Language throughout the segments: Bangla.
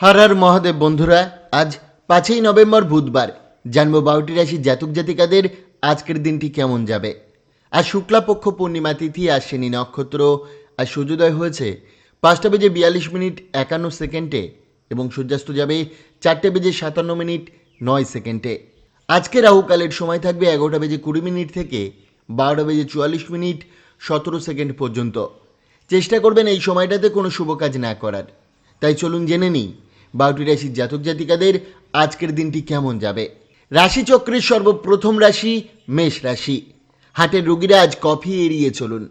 হর হর মহাদেব বন্ধুরা, আজ পাঁচই নভেম্বর বুধবার। জানব বারোটি রাশি জাতক জাতিকাদের আজকের দিনটি কেমন যাবে? আর শুক্লাপক্ষ পূর্ণিমা তিথি আর নক্ষত্র আর সূর্যোদয় হয়েছে। পাঁচটা বেজে বিয়াল্লিশ মিনিট একান্ন সেকেন্ডে এবং সূর্যাস্ত যাবে চারটে বেজে সাতান্ন মিনিট নয় সেকেন্ডে। আজকে রাহুকালের সময় থাকবে এগারোটা বেজে কুড়ি মিনিট থেকে বারোটা বেজে চুয়াল্লিশ মিনিট সতেরো সেকেন্ড পর্যন্ত। চেষ্টা করবেন এই সময়টাতে কোনো শুভ কাজ না করার। তাই চলুন জেনে নিই বারোটি রাশির জাতক জাতিকাদের আজকের দিনটি কেমন যাবে? রাশিচক্রের সর্বপ্রথম রাশি মেষ রাশি। হাটের রোগীরা আজ কফি এড়িয়ে চলুন।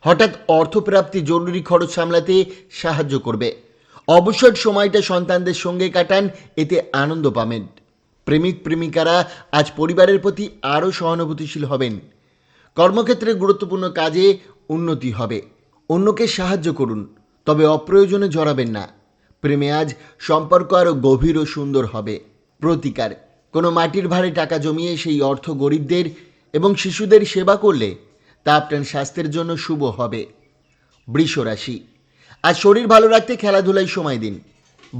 হঠাৎ অর্থপ্রাপ্তি জরুরি খরচ সামলাতে সাহায্য করবে। অবসর সময়টা সন্তানদের সঙ্গে কাটান, এতে আনন্দ পাবেন। প্রেমিক প্রেমিকারা আজ পরিবারের প্রতি আরও সহানুভূতিশীল হবেন। কর্মক্ষেত্রে গুরুত্বপূর্ণ কাজে উন্নতি হবে। অন্যকে সাহায্য করুন, তবে অপ্রয়োজনে জড়াবেন না। প্রেমে আজ সম্পর্ক আরও গভীর ও সুন্দর হবে। প্রতিকার। কোনো মাটির ভারে টাকা জমিয়ে সেই অর্থ গরিবদের এবং শিশুদের সেবা করলে তা আপনার স্বাস্থ্যের জন্য শুভ হবে। বৃষ রাশি। আজ শরীর ভালো রাখতে খেলাধুলায় সময় দিন।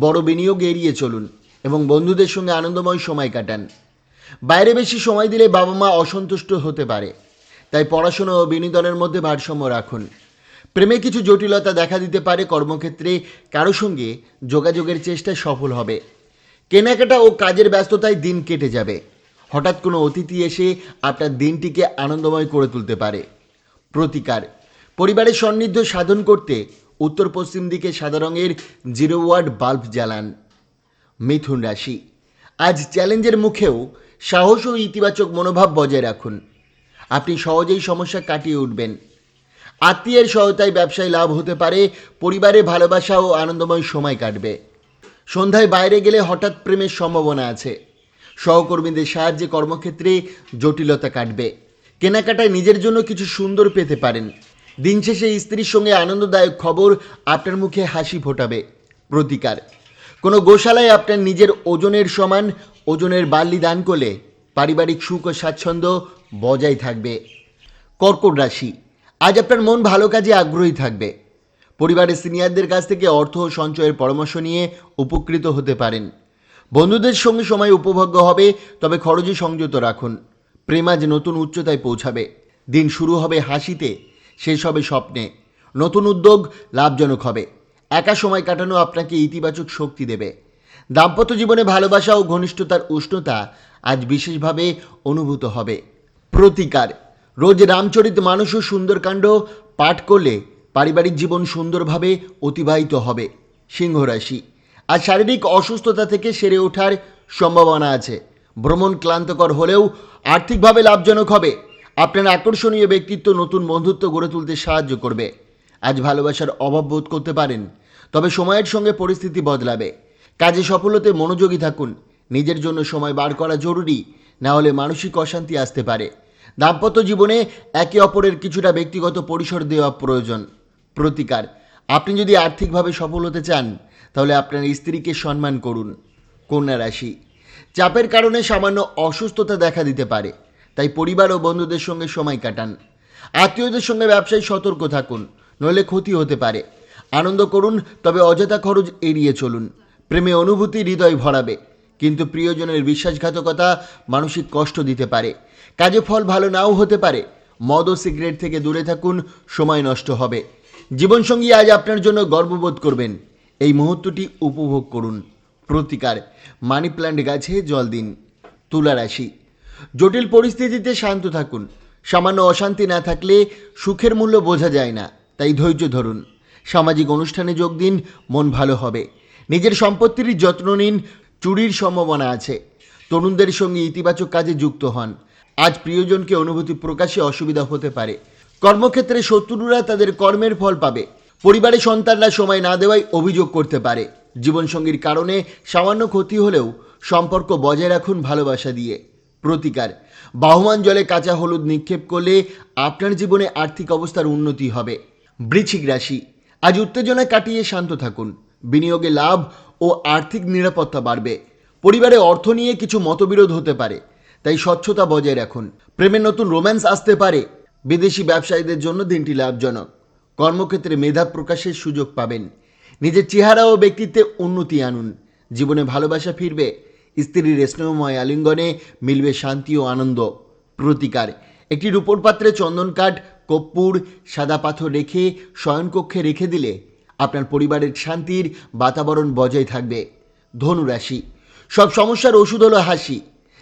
বড় বিনিয়োগ এড়িয়ে চলুন এবং বন্ধুদের সঙ্গে আনন্দময় সময় কাটান। বাইরে বেশি সময় দিলে বাবা মা অসন্তুষ্ট হতে পারে। তাই পড়াশোনা ও বিনোদনের মধ্যে ভারসাম্য রাখুন। প্রেমে কিছু জটিলতা দেখা দিতে পারে, কর্মক্ষেত্রে কারও সঙ্গে যোগাযোগের চেষ্টায় সফল হবে। কেনাকাটা ও কাজের ব্যস্ততায় দিন কেটে যাবে। হঠাৎ কোনো অতিথি এসে আপনার দিনটিকে আনন্দময় করে তুলতে পারে। প্রতিকার। পরিবারের সান্নিধ্য সাধন করতে উত্তর পশ্চিম দিকে সাদা রঙের জিরো ওয়ার্ড বাল্ব জ্বালান। মিথুন রাশি। আজ চ্যালেঞ্জের মুখেও সাহস ও ইতিবাচক মনোভাব বজায় রাখুন। আপনি সহজেই সমস্যা কাটিয়ে উঠবেন। আত্মীয়ের সহায়তায় ব্যবসায় লাভ হতে পারে, পরিবারে ভালোবাসা ও আনন্দময় সময় কাটবে। সন্ধ্যায় বাইরে গেলে হঠাৎ প্রেমের সম্ভাবনা আছে। সহকর্মীদের সাহায্যে কর্মক্ষেত্রে জটিলতা কাটবে। কেনাকাটায় নিজের জন্য কিছু সুন্দর পেতে পারেন। দিন শেষে স্ত্রীর সঙ্গে আনন্দদায়ক খবর আপনার মুখে হাসি ফোটাবে। প্রতিকার। কোনো গোশালায় আপনার নিজের ওজনের সমান, ওজনের বাল্লি দান করলে পারিবারিক সুখ ও স্বাচ্ছন্দ্য বজায় থাকবে। কর্কট রাশি। আজ আপনার মন ভালো কাজে আগ্রহী থাকবে। পরিবারের সিনিয়রদের কাছ থেকে অর্থ সঞ্চয়ের পরামর্শ নিয়ে উপকৃত হতে পারেন। বন্ধুদের সঙ্গে সময় উপভোগ্য হবে, তবে খরচে সংযত রাখুন। প্রেম আজ নতুন উচ্চতায় পৌঁছাবে। দিন শুরু হবে হাসিতে, শেষ হবে স্বপ্নে। নতুন উদ্যোগ লাভজনক হবে। একা সময় কাটানো আপনাকে ইতিবাচক শক্তি দেবে। দাম্পত্য জীবনে ভালোবাসা ও ঘনিষ্ঠতার উষ্ণতা আজ বিশেষভাবে অনুভূত হবে। প্রতিকার। রোজ রামচরিত মানুষ ও সুন্দরকাণ্ড পাঠ করলে পারিবারিক জীবন সুন্দরভাবে অতিবাহিত হবে, সিংহ রাশি। আর শারীরিক অসুস্থতা থেকে সেরে ওঠার সম্ভাবনা আছে। ভ্রমণ ক্লান্তকর হলেও আর্থিকভাবে লাভজনক হবে। আপনার আকর্ষণীয় ব্যক্তিত্ব নতুন বন্ধুত্ব গড়ে তুলতে সাহায্য করবে। আজ ভালোবাসার অভাব বোধ করতে পারেন, তবে সময়ের সঙ্গে পরিস্থিতি বদলাবে। কাজে সফলতে মনোযোগী থাকুন। নিজের জন্য সময় বার করা জরুরি, না হলে মানসিক অশান্তি আসতে পারে। দাম্পত্য জীবনে একে অপরের কিছুটা ব্যক্তিগত পরিসর দেওয়া প্রয়োজন। প্রতিকার। আপনি যদি আর্থিকভাবে সফল হতে চান, তাহলে আপনার স্ত্রীকে সম্মান করুন, কন্যা রাশি। চাপের কারণে সামান্য অসুস্থতা দেখা দিতে পারে, তাই পরিবার ও বন্ধুদের সঙ্গে সময় কাটান। আত্মীয়দের সঙ্গে ব্যবসায় সতর্ক থাকুন, নইলে ক্ষতি হতে পারে। আনন্দ করুন, তবে অযথা খরচ এড়িয়ে চলুন। প্রেমে অনুভূতি হৃদয় ভরাবে। কিন্তু প্রিয়জনের বিশ্বাসঘাতকতা মানসিক কষ্ট দিতে পারে। কাজে ফল ভালো নাও হতে পারে। মদ ও সিগারেট থেকে দূরে থাকুন, সময় নষ্ট হবে। জীবনসঙ্গী আজ আপনার জন্য গর্ববোধ করবেন। এই মুহূর্তটি উপভোগ করুন। প্রতিকার। মানি প্ল্যান্ট গাছে জল দিন। তুলা রাশি। জটিল পরিস্থিতিতে শান্ত থাকুন। সামান্য অশান্তি না থাকলে সুখের মূল্য বোঝা যায় না, তাই ধৈর্য ধরুন। সামাজিক অনুষ্ঠানে যোগ দিন, মন ভালো হবে। নিজের সম্পত্তির যত্ন নিন চুরির সম্ভাবনা আছে। তরুণদের সঙ্গে ইতিবাচক কাজে যুক্ত হন। আজ প্রিয়জনকে অনুভূতি প্রকাশে অসুবিধা হতে পারে। কর্মক্ষেত্রে শত্রুরা তাদের কর্মের ফল পাবে। পরিবারে সন্তানরা সময় না দেওয়ায় অভিযোগ করতে পারে। জীবনসঙ্গীর কারণে সামান্য ক্ষতি হলেও সম্পর্ক বজায় রাখুন ভালোবাসা দিয়ে। প্রতিকার, বাহমান জলে কাঁচা হলুদ নিক্ষেপ করলে আপনার জীবনে আর্থিক অবস্থার উন্নতি হবে। বৃশ্চিক রাশি, আজ উত্তেজনা কাটিয়ে শান্ত থাকুন। বিনিয়োগে লাভ ও আর্থিক নিরাপত্তা বাড়বে। পরিবারে অর্থ নিয়ে কিছু মতবিরোধ হতে পারে, তাই স্বচ্ছতা বজায় রাখুন। প্রেমের নতুন রোম্যান্স আসতে পারে। বিদেশি ব্যবসায়ীদের জন্য দিনটি লাভজনক। কর্মক্ষেত্রে মেধা প্রকাশের সুযোগ পাবেন। নিজের চেহারা ও ব্যক্তিত্বে উন্নতি আনুন। জীবনে ভালোবাসা ফিরবে। স্ত্রীর স্নেহময় আলিঙ্গনে মিলবে শান্তি ও আনন্দ। প্রতিকার। একটি রূপোর পাত্রে চন্দন কাঠ কর্পূর সাদা পাথর রেখে শয়নকক্ষে রেখে দিলে আপনার পরিবারের শান্তির বাতাবরণ বজায় থাকবে। ধনুরাশি সব সমস্যার ওষুধ হলো হাসি।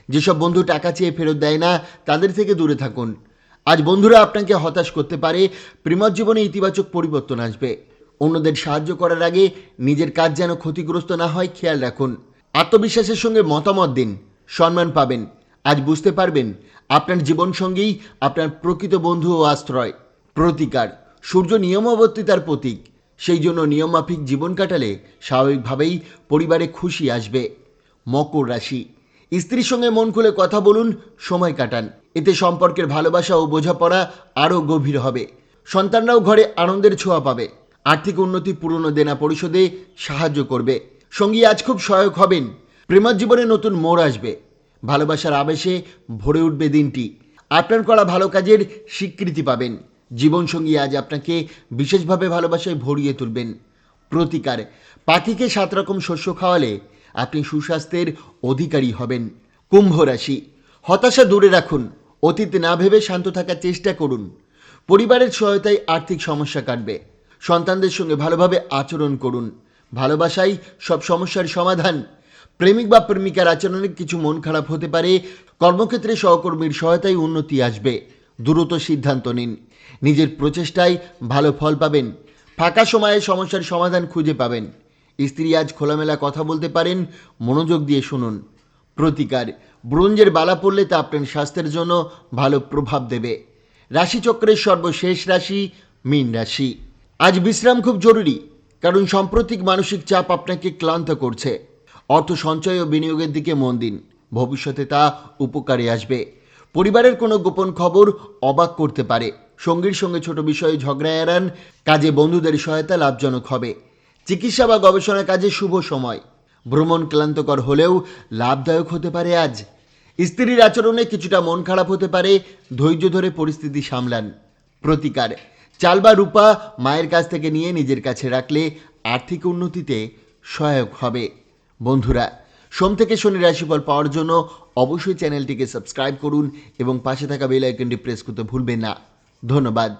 যেসব বন্ধু টাকা চেয়ে ফেরত দেয় না, তাদের থেকে দূরে থাকুন। আজ বন্ধুরা আপনাকে হতাশ করতে পারে প্রেমজ জীবনে ইতিবাচক পরিবর্তন আসবে। অন্যদের সাহায্য করার আগে নিজের কাজ যেন ক্ষতিগ্রস্ত না হয়, খেয়াল রাখুন। আত্মবিশ্বাসের সঙ্গে মতামত দিন, সম্মান পাবেন। আজ বুঝতে পারবেন, আপনার জীবনসঙ্গীই আপনার প্রকৃত বন্ধু ও আশ্রয়। প্রতিকার। সূর্য নিয়মাবর্তিতার প্রতীক। সেই জন্য নিয়মমাফিক জীবন কাটালে স্বাভাবিকভাবেই পরিবারে খুশি আসবে। মকর রাশি। স্ত্রীর সঙ্গে মন খুলে কথা বলুন, সময় কাটান। এতে সম্পর্কের ভালোবাসা ও বোঝাপড়া আরও গভীর হবে। সন্তানরাও ঘরে আনন্দের ছোঁয়া পাবে। আর্থিক উন্নতি পুরনো দেনা পরিশোধে সাহায্য করবে। সঙ্গী আজ খুব সহায়ক হবেন। প্রেমার জীবনে নতুন মোড় আসবে। ভালোবাসার আবেশে ভরে উঠবে দিনটি। আপনার করা ভালো কাজের স্বীকৃতি পাবেন। জীবনসঙ্গী আজ আপনাকে বিশেষভাবে ভালোবাসায় ভরিয়ে তুলবেন। প্রতিকার পাখিকে সাত রকম শস্য খাওয়ালে আপনি সুস্বাস্থ্যের অধিকারী হবেন। কুম্ভ রাশি। হতাশা দূরে রাখুন। অতীত না ভেবে শান্ত থাকার চেষ্টা করুন। পরিবারের সহায়তায় আর্থিক সমস্যা কাটবে। সন্তানদের সঙ্গে ভালোভাবে আচরণ করুন। ভালোবাসাই সব সমস্যার সমাধান। প্রেমিক বা প্রেমিকার আচরণে কিছু মন খারাপ হতে পারে। কর্মক্ষেত্রে সহকর্মীর সহায়তায় উন্নতি আসবে। দ্রুত সিদ্ধান্ত নিন। নিজের প্রচেষ্টায় ভালো ফল পাবেন। ফাঁকা সময়ে সমস্যার সমাধান খুঁজে পাবেন। স্ত্রী আজ খোলামেলা কথা বলতে পারেন, মনোযোগ দিয়ে শুনুন। প্রতিকার, ব্রোঞ্জের বালা পড়লে তা আপনার স্বাস্থ্যের জন্য ভালো প্রভাব দেবে। রাশিচক্রের সর্বশেষ রাশি মীন রাশি। আজ বিশ্রাম খুব জরুরি, কারণ সাম্প্রতিক মানসিক চাপ আপনাকে ক্লান্ত করছে। অর্থ সঞ্চয় ও বিনিয়োগের দিকে মন দিন। ভবিষ্যতে তা উপকারে আসবে। পরিবারের কোনো গোপন খবর অবাক করতে পারে। সঙ্গীর সঙ্গে ছোট বিষয়ে ঝগড়া এড়ান, কাজে বন্ধুদের সহায়তা লাভজনক হবে। চিকিৎসা বা গবেষণা কাজে শুভ সময়। ভ্রমণ ক্লান্তকর হলেও লাভদায়ক হতে পারে আজ। স্ত্রীর আচরণে কিছুটা মন খারাপ হতে পারে, ধৈর্য ধরে পরিস্থিতি সামলান। প্রতিকার, চাল বা রূপা মায়ের কাছ থেকে নিয়ে নিজের কাছে রাখলে আর্থিক উন্নতিতে সহায়ক হবে। বন্ধুরা সোম থেকে শনি রাশিফল পাওয়ার জন্য অবশ্যই চ্যানেলটিকে সাবস্ক্রাইব করুন এবং পাশে থাকা বেল আইকনটি প্রেস করতে ভুলবেন না। ধন্যবাদ।